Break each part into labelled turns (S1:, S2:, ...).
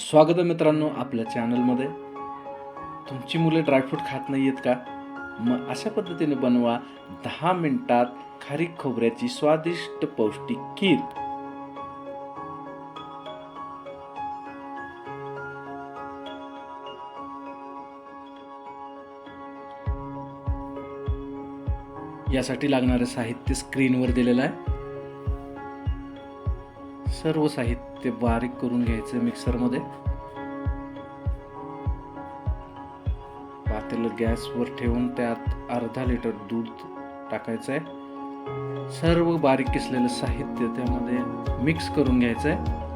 S1: स्वागत आहे मित्रांनो आपल्या चॅनलमध्ये. तुमची मुले ड्रायफ्रूट खात नाही आहेत का? मग अशा पद्धतीने बनवा दहा मिनटात खारीक खोबऱ्याची स्वादिष्ट पौष्टिक खीर. यासाठी लागणारं साहित्य स्क्रीनवर दिलेलं आहे. सर्व साहित्य बारीक करून घ्यायचं मिक्सरमध्ये. पातेलं गॅसवर ठेवून त्यात अर्धा लिटर दूध टाकायचं आहे सर्व बारीक किसलेलं साहित्य त्यामध्ये मिक्स करून घ्यायचं आहे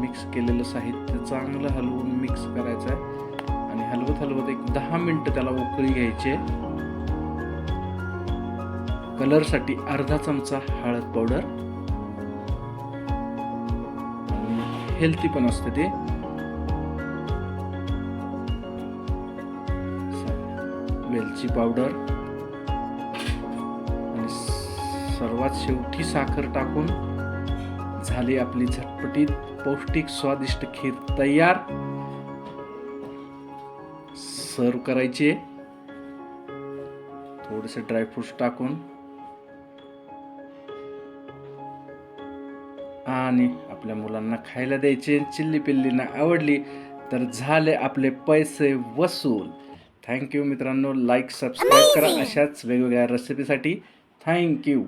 S1: मिक्स केलेलं साहित्य चांगलं हलवून मिक्स करायचं आहे आणि हलवत हलवत एक दहा मिनटं त्याला उकळी घ्यायची आहे. कलरसाठी अर्धा चमचा हळद पावडर. हेल्थी पण असतं ते. वेलची पावडर. आणि सर्वात शेवटी साखर टाकून झाली आपली झटपटीत पौष्टिक स्वादिष्ट खीर तयार. सर्व करायचे. थोडेसे ड्रायफ्रूट्स टाकून. आणि आपल्या मुलांना खायला द्यायचे चिल्ली पिल्लींना आवडली तर झाले आपले पैसे वसूल. थँक्यू मित्रांनो. लाईक सबस्क्राईब करा अशाच वेगवेगळ्या रेसिपीसाठी थँक्यू